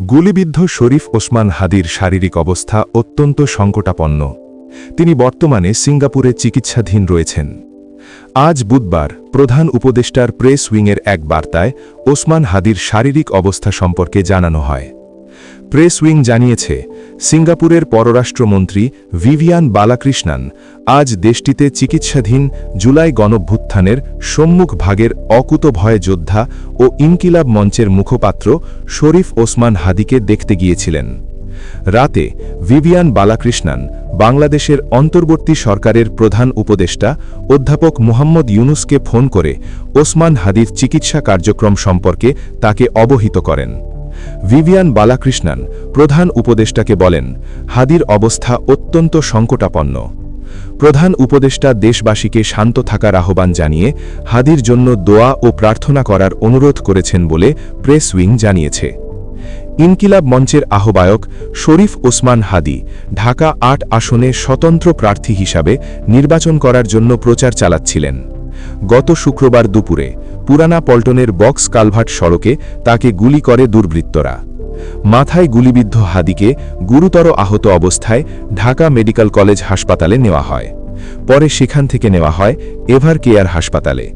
গুলিবিদ্ধ শরীফ ওসমান হাদির শারীরিক অবস্থা অত্যন্ত সংকটাপন্ন। তিনি বর্তমানে সিঙ্গাপুরে চিকিৎসাধীন রয়েছেন। আজ বুধবার প্রধান উপদেষ্টার প্রেস উইংয়ের এক বার্তায় ওসমান হাদির শারীরিক অবস্থা সম্পর্কে জানানো হয়। প্রেস উইং জানিয়েছে সিঙ্গাপুরের পররাষ্ট্রমন্ত্রী ভিভিয়ান বালাকৃষ্ণান আজ দেশটিতে চিকিৎসাধীন জুলাই গণভ্যুত্থানের সম্মুখ ভাগের অকুতভয় যোদ্ধা ও ইনকিলাব মঞ্চের মুখপাত্র শরীফ ওসমান হাদিকে দেখতে গিয়েছিলেন। রাতে ভিভিয়ান বালাকৃষ্ণান বাংলাদেশের অন্তর্বর্তী সরকারের প্রধান উপদেষ্টা অধ্যাপক মোহাম্মদ ইউনুসকে ফোন করে ওসমান হাদির চিকিৎসা কার্যক্রম সম্পর্কে তাকে অবহিত করেন। ভিভিয়ান বালাকৃষ্ণান প্রধান উপদেষ্টাকে বলেন, হাদির অবস্থা অত্যন্ত সংকটাপন্ন। প্রধান উপদেষ্টা দেশবাসীকে শান্ত থাকার আহ্বান জানিয়ে হাদির জন্য দোয়া ও প্রার্থনা করার অনুরোধ করেছেন বলে প্রেস উইং জানিয়েছে। ইনকিলাব মঞ্চের আহ্বায়ক শরীফ ওসমান হাদি ঢাকা আট আসনে স্বতন্ত্র প্রার্থী হিসাবে নির্বাচন করার জন্য প্রচার চালাচ্ছিলেন। গত শুক্রবার দুপুরে পুরানা পল্টনের বক্স কালভার্ট সড়কে তাকে গুলি করে দুর্বৃত্তরা। মাথায় গুলিবিদ্ধ হাদিকে গুরুতর আহত অবস্থায় ঢাকা মেডিকেল কলেজ হাসপাতালে নেওয়া হয়। পরে সেখান থেকে নেওয়া হয় এভার কেয়ার হাসপাতালে।